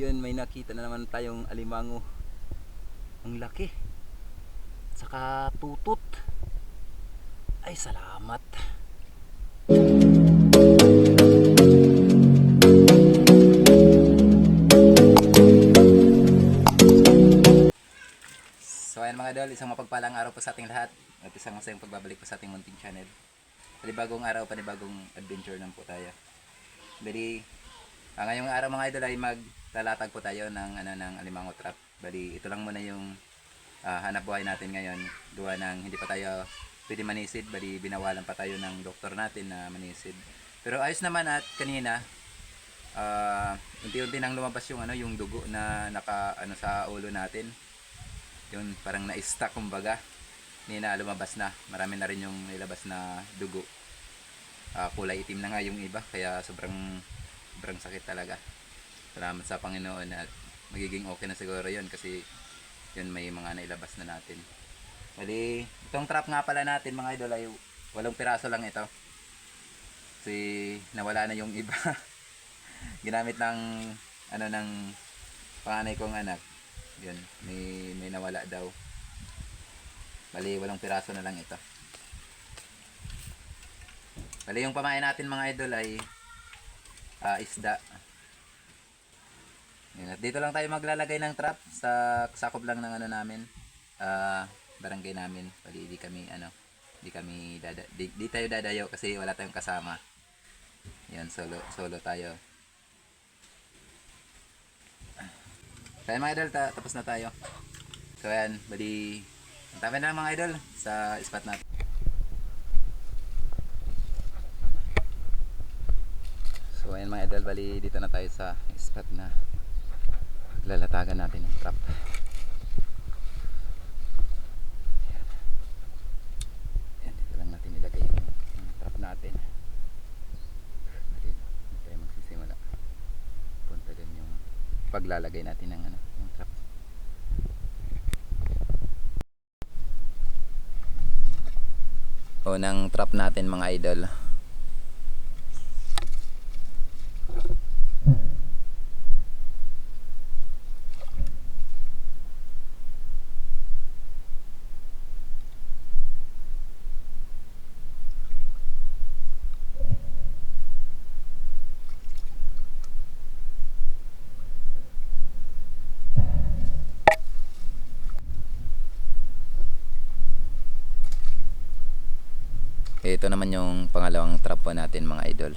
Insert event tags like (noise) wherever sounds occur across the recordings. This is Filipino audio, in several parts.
Yun, may nakita na naman tayong alimango. Ang laki. Saka tutot. Ay, salamat. So ayan mga idol, isang mapagpalang araw po sa ating lahat at isang masayang pagbabalik po sa ating munting channel. Panibagong araw, panibagong adventure lang po tayo. Bali, ah, ngayong araw mga idol ay maglalatag po tayo ng, ano, ng alimango trap. Bali, ito lang muna yung ah, hanap buhay natin ngayon. Gawa ng hindi pa tayo pwede manisid, bali binawalan pa tayo ng doktor natin na manisid. Pero ayos naman at kanina, ah, unti-unti nang lumabas yung ano yung dugo na naka ano sa ulo natin yun parang na-stuck kumbaga hindi lumabas na marami na rin yung nilabas na dugo Ah, kulay itim na nga yung iba kaya sobrang sobrang sakit talaga salamat sa Panginoon at magiging okay na siguro yun kasi yun may mga nailabas na natin. Bali itong trap nga pala natin mga idol ay walong piraso lang ito. Kasi nawala na yung iba. (laughs) Ginamit ng ano ng panganay kong anak. Yun may may nawala daw. Bali walang piraso na lang ito. Bali yung pamain natin mga idol ay ah, isda yun, at dito lang tayo maglalagay ng trap. Sa sakop lang ng ano namin. Ah barangay namin. Bali di kami ano di kami dada, di, di tayo dadayo kasi wala tayong kasama. Yan solo solo tayo. Kaya mga idol, ta- tapos na tayo. So ayan, bali, dami na lang mga idol sa spot natin. So ayan mga idol, bali dito na tayo sa spot na lalatagan natin yung trap. Ayan. Ayan, dito lang natin ilagay yung, yung trap natin. Dito tayo magsisimula. Punta dun yung paglalagay natin ng ano, ng trap. O ng trap natin mga idol. Ito naman yung pangalawang trap natin mga idol.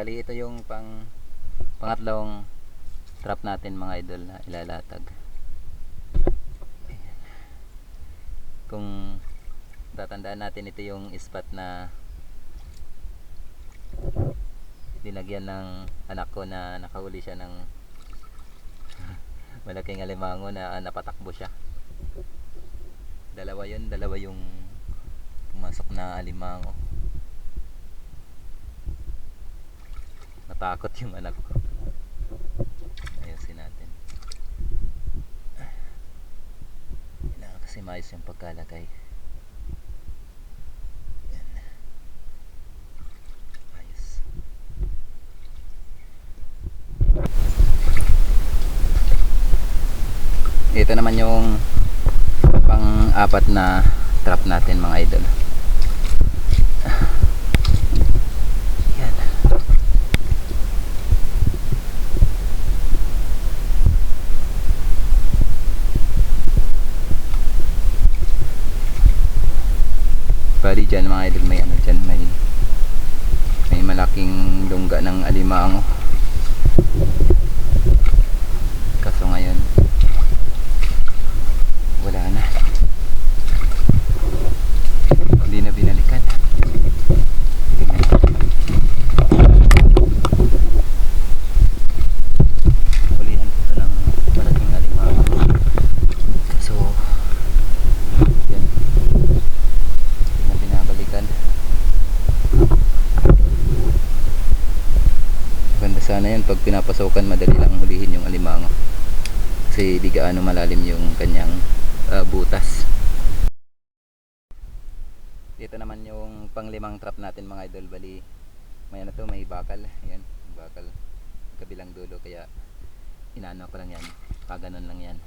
Bali ito yung pang pangatlong trap natin mga idol na ilalatag. Kung tatandaan natin ito yung spot na dinagyan ng anak ko na nakahuli siya ng (laughs) malaking alimango na napatakbo siya. Dalawa yun, dalawa yung pumasok na alimango. Natakot yung anak ko. Ayusin natin. Kailangan kasi maayos yung pagkalagay. Yan. Ayos. Ito naman yung pang apat na trap natin mga idol yan Bali dyan mga idol may ano dyan may may malaking lungga ng alimango. Kaso ngayon wala na. na yan, pag pinapasokan, madali lang hulihin yung alimango. Kasi di gaano malalim yung kanyang ah, butas. Dito naman yung panglimang trap natin mga idol. Bali, may ano to, may bakal. Ayan, bakal. Kabilang dulo, kaya inaano ko lang yan. Paganon lang yan.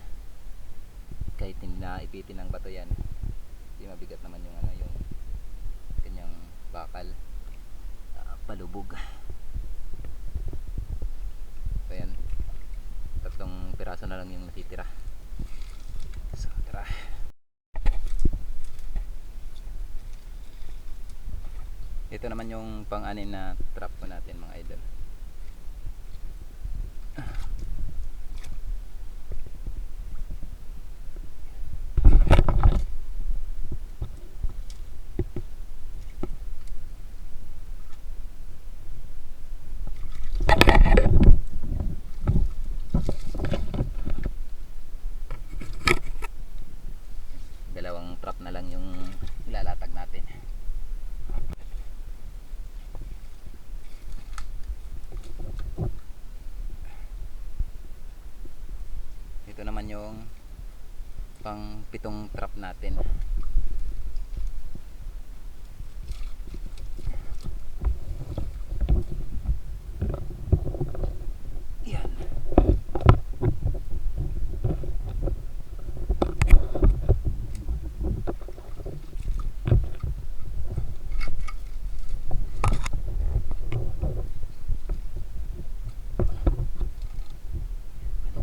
Kahit hindi na ipitin ng bato yan. Hindi mabigat naman yung ano, yung kanyang bakal. Ah, palubog. So yan. Tatlong piraso na lang yung natitira. So. Ito naman yung pang-anim na trap ko natin mga idol. Dalawang trap na lang yung ilalatag natin. Ito naman yung pang pitong trap natin. Yan.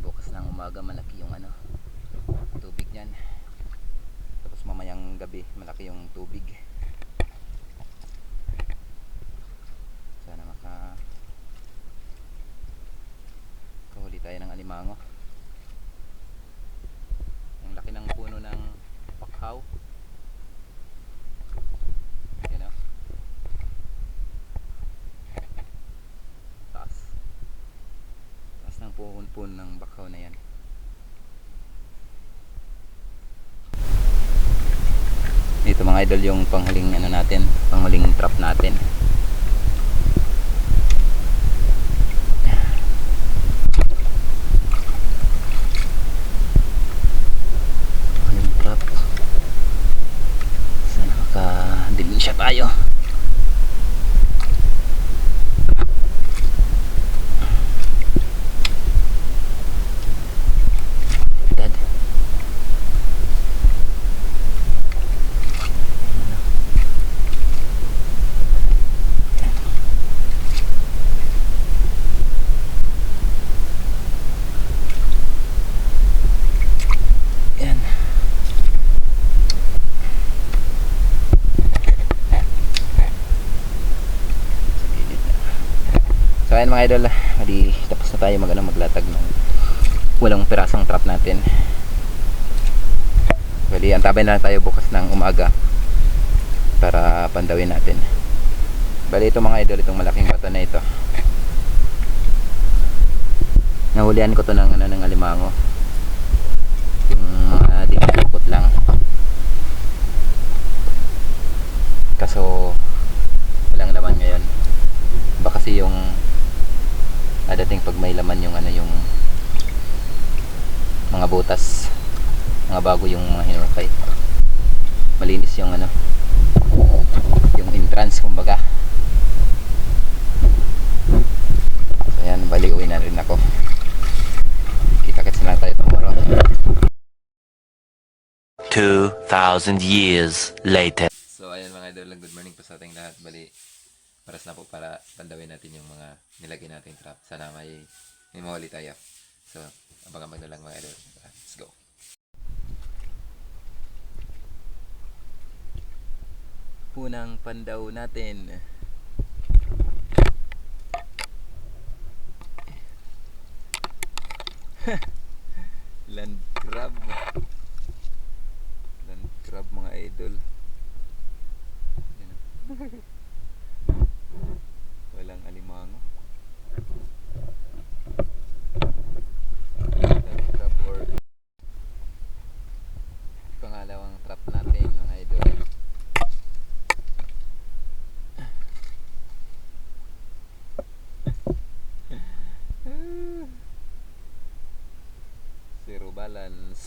bukas ng umaga malaki yung ano tubig niyan tapos mamayang gabi malaki yung tubig sana maka kahuli tayo ng alimango ang laki ng puno ng pakhaw yan o taas taas ng bakhaw na yan. Ito mga idol yung panghuling ano natin panghuling trap natin. Panghuling trap. Sana makadilisya tayo Dad. Yan. Sa gilid na. So ayan mga idol, hali tapos na tayo mag, maglatag ng walang pirasong trap natin. Bali, antabay na lang tayo bukas ng umaga para pandawin natin. Bali, ito mga idol, itong malaking bato na ito. Nahulihan ko to ng, ano, ng alimango. Yung mga dinukot lang. Kaso, walang laman ngayon. Baka kasi yung adating pag may laman yung ano yung mga butas. Mga bago yung mga hinukay malinis yung ano yung entrance kumbaga. So yan bali uwi na rin ako. Kita kits na lang tayo tomorrow. 2,000 years later. So ayan mga idol, good morning po sa ating lahat. Bali, paras na po para pandawin natin yung mga nilagay nating trap. Sana may, may mahuli tayo. So, abang-abang na lang mga idol. Let's go. Unang pandaw natin. (laughs) Land crab. Land crab mga idol. Yan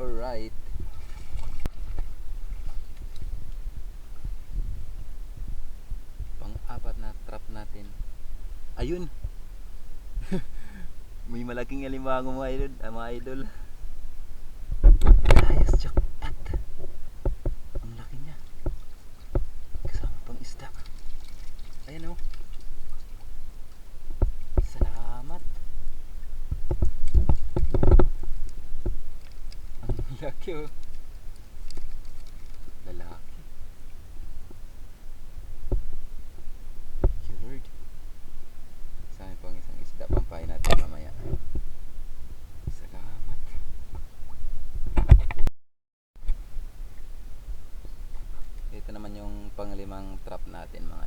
Okay, alright. Pang-apat na trap natin. Ayun. (laughs) May malaking alimango mga idol. ah, mga idol. Ayos, jackpot. Ang laki niya. Kasama pang isda. Ayan oh. Salamat. Oh. Lalaki. Thank you Lord. Sa amin pang isang isda. Pampain natin mamaya. Salamat. Ito naman yung panglimang trap natin mga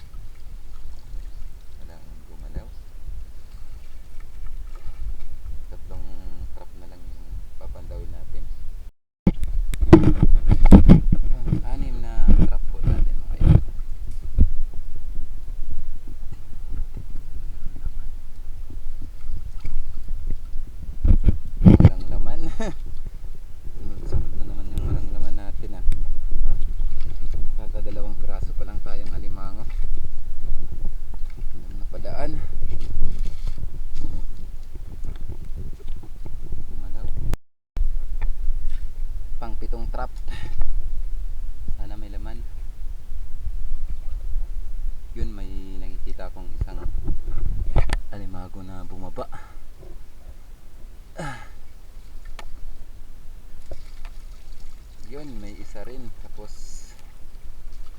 may isa rin. Tapos,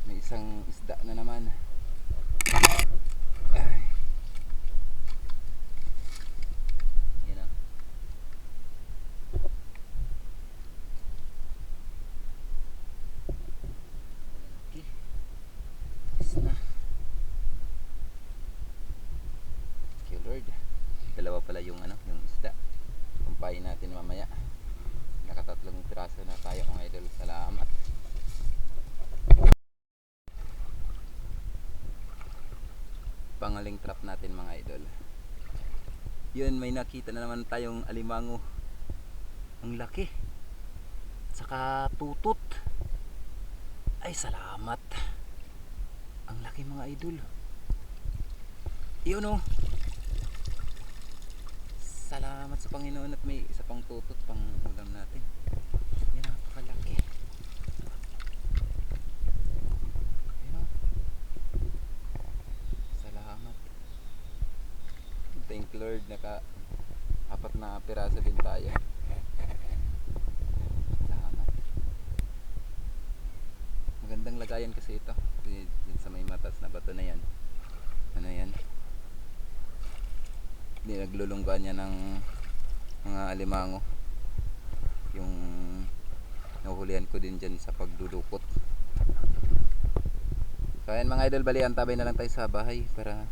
may isang isda na naman. Ay. Yan ah. Okay. Tapos na. Thank you Lord. Dalawa pala yung ano, yung isda. Kumpain natin mamaya. Nakatatlong piraso na tayo mga idol. Salamat. Pangaling trap natin mga idol. Yun, may nakita na naman tayong alimango. Ang laki. Saka tutot. Ay, salamat. Ang laki mga idol. Yun oh. Salamat sa Panginoon at may isa pang tutot pang ulam natin. Yan napakalaki. Yan o. Salamat. Naka apat na piraso din tayo. Salamat. Magandang lagayan kasi ito. Di- Dyan sa may matas na bato na yan. Ano yan? Hindi naglulunggan niya ng mga alimango. Yung nahuhulihan ko din dyan sa pagdudukot. So ayan mga idol, bali antabay na lang tayo sa bahay para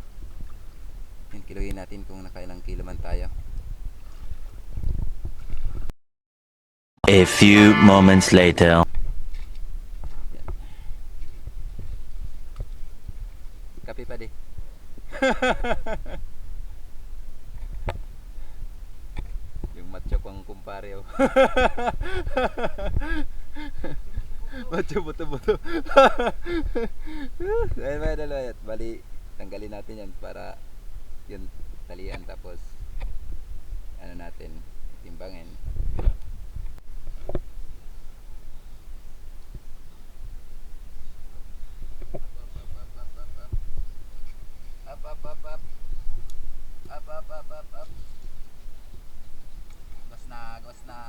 yun, kilohin natin kung nakailang kilo man tayo. A few moments later. Kape pa di. (laughs) Yung macho kong kumpare oh. (laughs) macho buto buto. (laughs) Ayun mga dalawa Bali, tanggalin natin yan para yun talian tapos ano natin Timbangin. Up, up, up, up. Up, up, up, up, up. Gas na, gas na.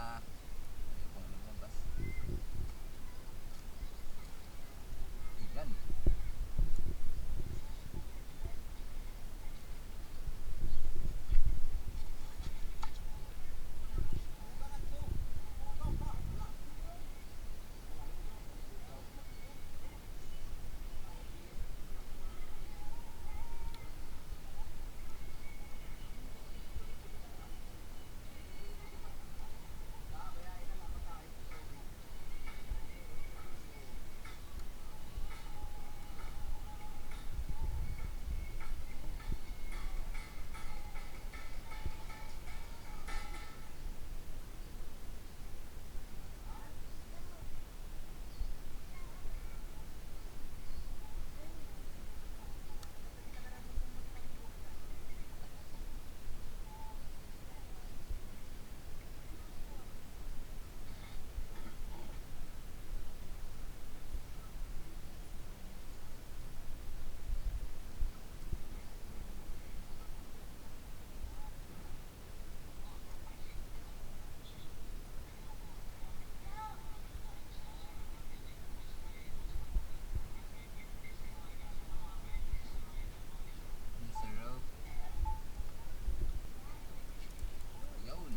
Ayun, kung ano mo, gas. Ilan? Zero. Yun.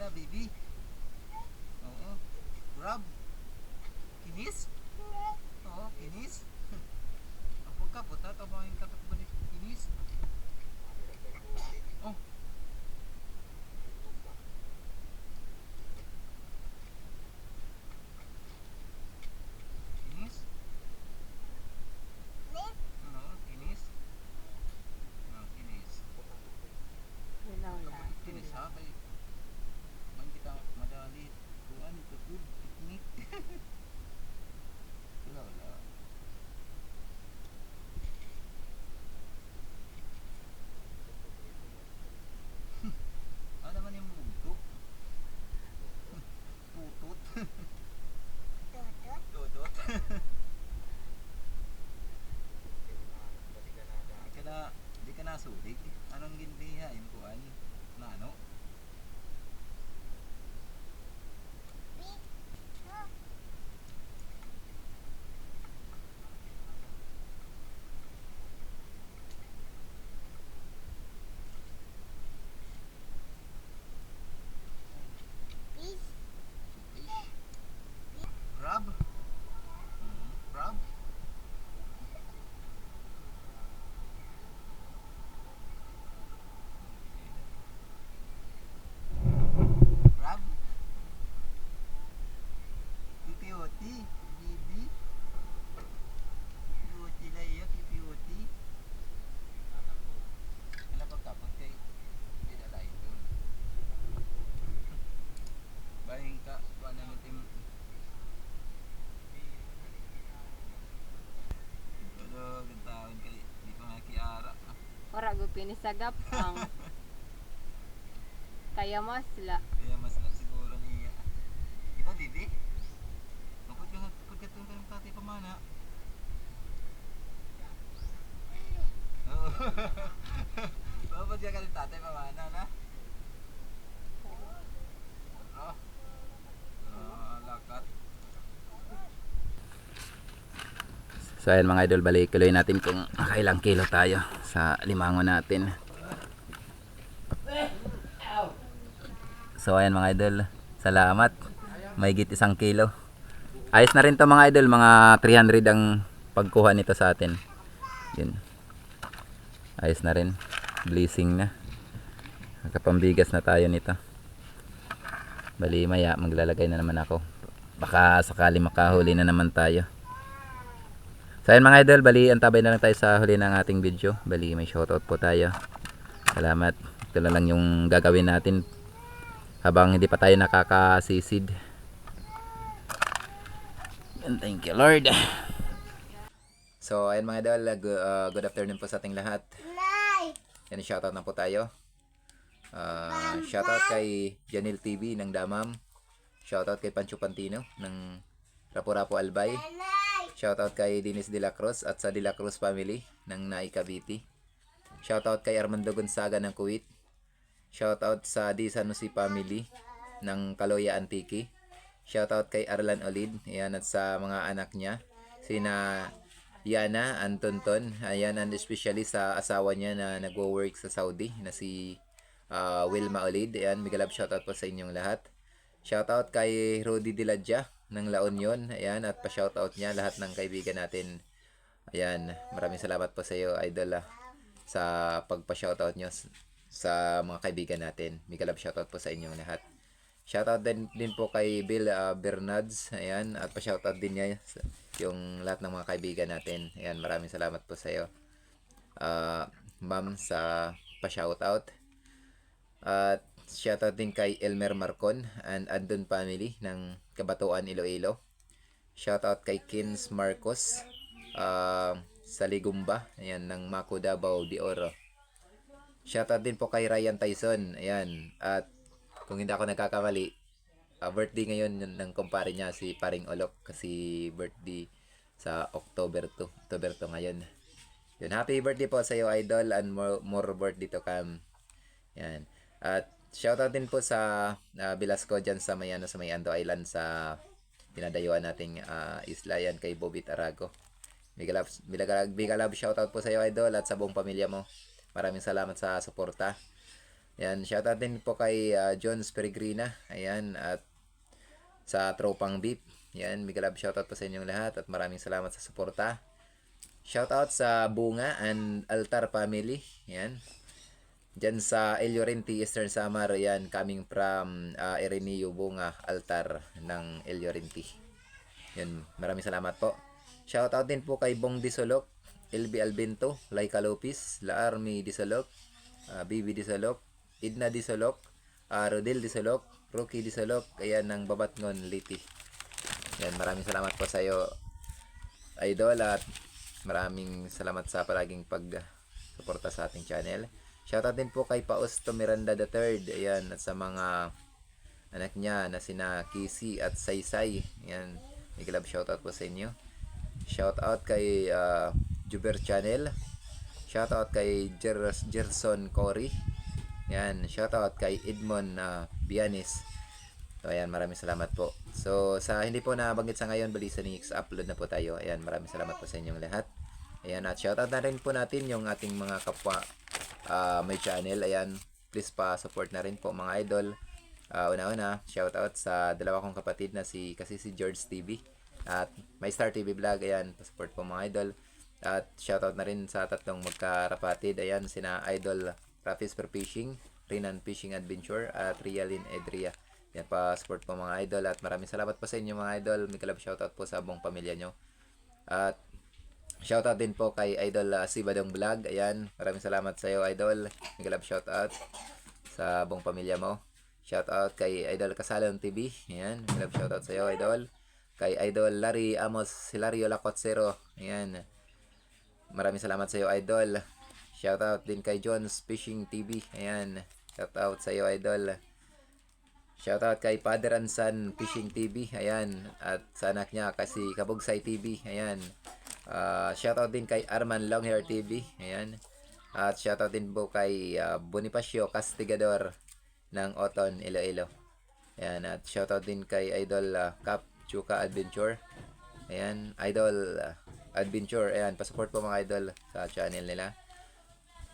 Ah, baby. Oo. Grab. Kinis? Oo, kinis. Apo ka, puta. Tabahin ka takbo ni kinis. Oh. Kinis? Oo, kinis. Oo, kinis. Kinis ha, kay man kita madali kuan tukod picnic. wala wala. ano naman yung bugtok? Putot. Tutot. Di ka na, di ka na sulig. Anong gindihain ko an? Na ano? Fish. Crab? Mm, crab? Crab? Pipioti? Bibi? Pipioti na iya, pipioti? Ano pagkapot kay Bidalay doon? Baling ka, paano natin Pero, gantawin kay, di pa nga kiara. Ora go pinisagap ang (laughs) kaya masla. Kaya mas na siguro niya. Di ba, Bibi? Mapod ka pud ka itong kanong tatay pamana. (laughs) Oo. Mapod ka kanong tatay pamana, na? Oo. Ah, lakat. So ayan mga idol, balik tuloy natin kung nakailang kilo tayo sa limango natin. So ayan mga idol, salamat. May isang kilo. Ayos na rin to mga idol, mga 300 ang pagkuha nito sa atin. Yun. Ayos na rin. Blessing na. Nakapambigas na tayo nito. Bali maya maglalagay na naman ako. Baka sakali makahuli na naman tayo. So ayan mga idol, bali antabay na lang tayo sa huli ng ating video. Bali may shoutout po tayo. Salamat. Ito na lang yung gagawin natin habang hindi pa tayo nakakasisid. And thank you Lord. So, ayan mga idol, uh, good afternoon po sa ating lahat. Yan, shoutout na po tayo. Uh, shoutout kay Janil TV ng Damam. Shoutout kay Pancho Pantino ng Rapo-Rapo Albay. Shoutout kay Dennis De La Cruz at sa De La Cruz family ng Nai Cavite. Shoutout kay Armando Gonzaga ng Kuwait. Shoutout sa Di Sanusi family ng Kaloya Antique. Shoutout kay Arlan Olid, ayan at sa mga anak niya, sina Yana Antonton, ayan and especially sa asawa niya na nagwo-work sa Saudi na si ah, Wilma Olid. Ayan, mega love shoutout po sa inyong lahat. Shoutout kay Rudy Diladja ng La Union. Ayan, at pa-shoutout niya lahat ng kaibigan natin. Ayan, maraming salamat po sa iyo, Idol, ah, sa pagpa-shoutout niyo sa mga kaibigan natin. Love shoutout po sa inyong lahat. Shoutout din, din po kay Bill ah, Bernads. Ayan, at pa-shoutout din niya yung lahat ng mga kaibigan natin. Ayan, maraming salamat po sa iyo. Ah, ma'am sa pa-shoutout. At shoutout din kay Elmer Marcon and Andon family ng Kabatuan Iloilo. Shoutout kay Kins Marcos ah, sa Ligumba, ayan, ng Mako Davao de Oro. Shoutout din po kay Ryan Tyson, ayan. At kung hindi ako nagkakamali, ah, birthday ngayon ng kumpare niya si Paring Olok kasi birthday sa October 2. October 2 ngayon. Yun, happy birthday po sa iyo, Idol, and more, more birthday to come. Yan. At shoutout din po sa uh, Velasco dyan sa may, ano, sa may Ando Island sa dinadayuan nating ah, isla yan kay Bobit Arago. Big love, big love, big love shoutout po sa iyo, Idol, at sa buong pamilya mo. Maraming salamat sa suporta. Yan, shoutout din po kay ah, Jones Peregrina. Ayan, at sa Tropang Beep. Yan, big love shoutout po sa inyong lahat at maraming salamat sa suporta. Shoutout sa Bunga and Altar family. Yan. Diyan sa El Llorente, Eastern Samar, yan, coming from uh, Ireneo Bunga Altar ng El. Yan, maraming salamat po. Shoutout din po kay Bong Disolok, LB Albento, Laika Lopez, La Army Disolok, uh, BB Disolok, Idna Disolok, uh, Rodel Disolok, Rocky Disolok, ayan ng Babatngon Liti. Yan, maraming salamat po sa iyo, Idol, at maraming salamat sa palaging pag-suporta sa ating channel. Shoutout din po kay Pausto Miranda III, ayan, at sa mga anak niya na sina Kisi at Saysay. Ayan, may love shoutout po sa inyo. Shoutout kay uh, Juber Channel. Shoutout kay Jer- Gerson Cory. Yan, shoutout kay Edmond uh, Bianis. So, ayan, maraming salamat po. So, sa hindi po nabanggit sa ngayon, balisa ni upload na po tayo. Ayan, maraming salamat po sa inyong lahat. Ayan, at shoutout na rin po natin yung ating mga kapwa ah, may channel. Ayan, please pa support na rin po mga idol. Ah, una-una, shoutout sa dalawa kong kapatid na si kasi si George TV at My Star TV Vlog. Ayan, pa-support po mga idol. At shoutout na rin sa tatlong magkarapatid. Ayan, sina Idol Rafis for Fishing, Rinan Fishing Adventure, at Rialin Edria. Yan pa support po mga idol at maraming salamat po sa inyo mga idol. May kalab shoutout po sa buong pamilya nyo. At shoutout din po kay Idol uh, si Badong Vlog. Ayan, maraming salamat sa iyo Idol. May kalab shoutout sa buong pamilya mo. Shoutout kay Idol Kasalon TV. Ayan, may kalab shoutout sa iyo Idol. Kay Idol Larry Amos Hilario Lacotsero. Ayan. Maraming salamat sa iyo Idol. Shoutout din kay John's Fishing TV. Ayan. Shoutout sa iyo Idol. Shoutout kay Father and Son Fishing TV. Ayan. At sa anak niya kasi Kabugsay TV. Ayan. Ah, shoutout din kay Arman Longhair TV. Ayan. At shoutout din po kay ah, Bonifacio Castigador ng Oton Iloilo. Ayan. At shoutout din kay Idol ah, Cap Chuka Adventure. Ayan. Idol ah, Adventure. Ayan. Pasupport po mga idol sa channel nila.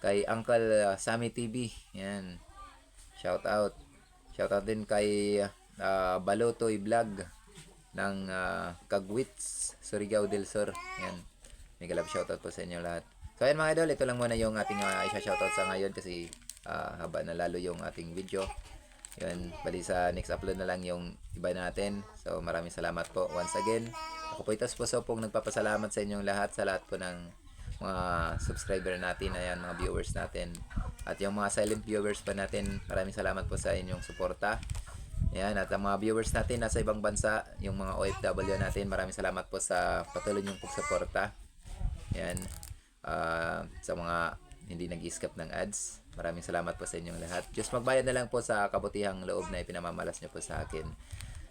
Kay Uncle ah, Sammy TV. Ayan. Shoutout. Shoutout din kay uh, Balotoy Vlog ng uh, Kagwits, Surigao del Sur. Yan. Mega love shoutout po sa inyo lahat. So ayan mga idol, ito lang muna yung ating uh, isa-shoutout sa ngayon kasi uh, haba na lalo yung ating video. Yun, bali sa next upload na lang yung iba natin. So maraming salamat po once again. Ako po ito po so pong nagpapasalamat sa inyong lahat sa lahat po ng mga subscriber natin, ayan, mga viewers natin. At yung mga silent viewers pa natin, maraming salamat po sa inyong suporta. Ayan, at ang mga viewers natin nasa ibang bansa, yung mga OFW natin, maraming salamat po sa patuloy niyong pagsuporta. Ayan. Ah, sa mga hindi nag-skip ng ads. Maraming salamat po sa inyong lahat. Just magbayad na lang po sa kabutihang loob na ipinamamalas niyo po sa akin.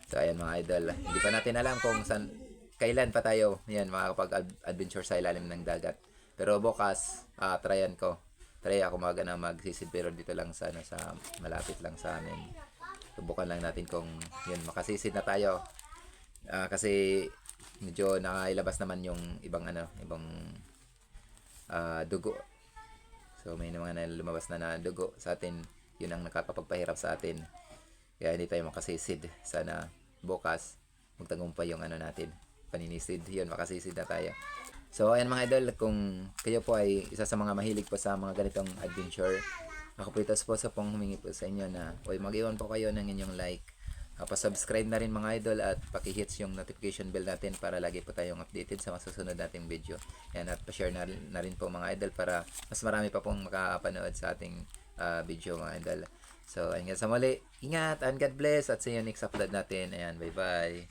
So ayan mga idol, hindi pa natin alam kung saan kailan pa tayo yan makakapag-adventure sa ilalim ng dagat. Pero bukas, ah tryan ko. Try ako mag na magsisid pero dito lang sa ano, sa malapit lang sa amin. Subukan lang natin kung yun makasisid na tayo. Ah, kasi medyo nakailabas naman yung ibang ano, ibang ah, dugo. So may mga na lumabas na na dugo sa atin. Yun ang nakakapagpahirap sa atin. Kaya hindi tayo makasisid. Sana bukas magtagumpay yung ano natin. Paninisid. Yun, makasisid na tayo. So, ayan mga idol, kung kayo po ay isa sa mga mahilig po sa mga ganitong adventure, ako po ito po sa pong humingi po sa inyo na oy mag-iwan po kayo ng inyong like. Uh, pa-subscribe na rin mga idol at paki-hits yung notification bell natin para lagi po tayong updated sa masusunod nating video. Yan at pa-share na, na rin po mga idol para mas marami pa pong makapanood sa ating ah, video mga idol. So, nga sa muli. Ingat and God bless at see you next upload natin. Ayan, bye-bye.